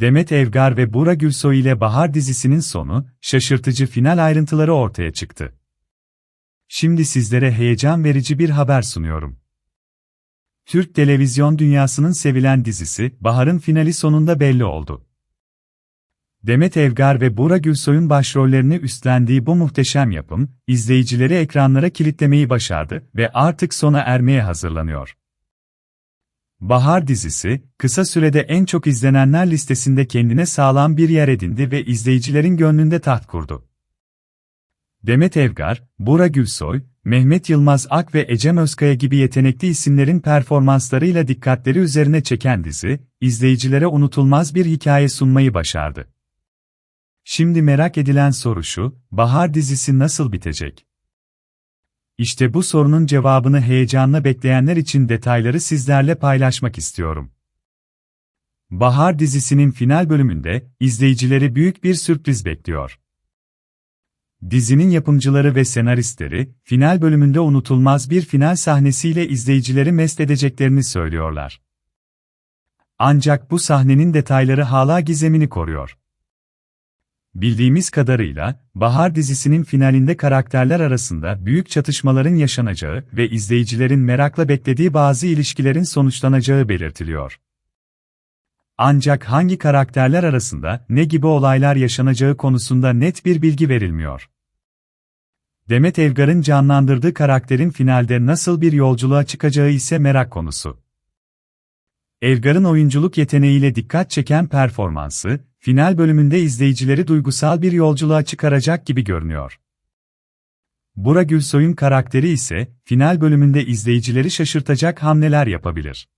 Demet Evgar ve Buğra Gülsoy ile Bahar dizisinin sonu, şaşırtıcı final ayrıntıları ortaya çıktı. Şimdi sizlere heyecan verici bir haber sunuyorum. Türk televizyon dünyasının sevilen dizisi, Bahar'ın finali sonunda belli oldu. Demet Evgar ve Buğra Gülsoy'un başrollerini üstlendiği bu muhteşem yapım, izleyicileri ekranlara kilitlemeyi başardı ve artık sona ermeye hazırlanıyor. Bahar dizisi, kısa sürede en çok izlenenler listesinde kendine sağlam bir yer edindi ve izleyicilerin gönlünde taht kurdu. Demet Evgar, Bura Gülsoy, Mehmet Yılmaz Ak ve Ecem Özkaya gibi yetenekli isimlerin performanslarıyla dikkatleri üzerine çeken dizi, izleyicilere unutulmaz bir hikaye sunmayı başardı. Şimdi merak edilen soru şu, Bahar dizisi nasıl bitecek? İşte bu sorunun cevabını heyecanla bekleyenler için detayları sizlerle paylaşmak istiyorum. Bahar dizisinin final bölümünde izleyicileri büyük bir sürpriz bekliyor. Dizinin yapımcıları ve senaristleri, final bölümünde unutulmaz bir final sahnesiyle izleyicileri mest edeceklerini söylüyorlar. Ancak bu sahnenin detayları hala gizemini koruyor. Bildiğimiz kadarıyla, Bahar dizisinin finalinde karakterler arasında büyük çatışmaların yaşanacağı ve izleyicilerin merakla beklediği bazı ilişkilerin sonuçlanacağı belirtiliyor. Ancak hangi karakterler arasında ne gibi olaylar yaşanacağı konusunda net bir bilgi verilmiyor. Demet Evgar'ın canlandırdığı karakterin finalde nasıl bir yolculuğa çıkacağı ise merak konusu. Evgar'ın oyunculuk yeteneğiyle dikkat çeken performansı, final bölümünde izleyicileri duygusal bir yolculuğa çıkaracak gibi görünüyor. Bura Gülsoy'un karakteri ise, final bölümünde izleyicileri şaşırtacak hamleler yapabilir.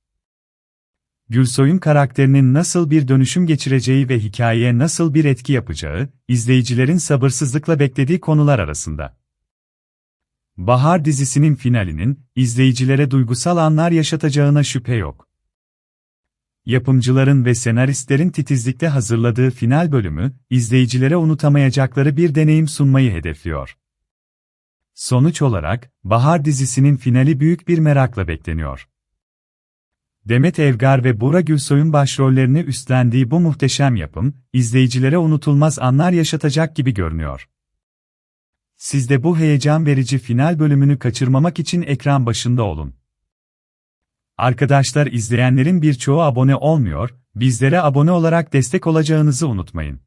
Gülsoy'un karakterinin nasıl bir dönüşüm geçireceği ve hikayeye nasıl bir etki yapacağı, izleyicilerin sabırsızlıkla beklediği konular arasında. Bahar dizisinin finalinin, izleyicilere duygusal anlar yaşatacağına şüphe yok. Yapımcıların ve senaristlerin titizlikle hazırladığı final bölümü, izleyicilere unutamayacakları bir deneyim sunmayı hedefliyor. Sonuç olarak, Bahar dizisinin finali büyük bir merakla bekleniyor. Demet Evgar ve Bura Gülsoy'un başrollerini üstlendiği bu muhteşem yapım, izleyicilere unutulmaz anlar yaşatacak gibi görünüyor. Siz de bu heyecan verici final bölümünü kaçırmamak için ekran başında olun. Arkadaşlar izleyenlerin birçoğu abone olmuyor, bizlere abone olarak destek olacağınızı unutmayın.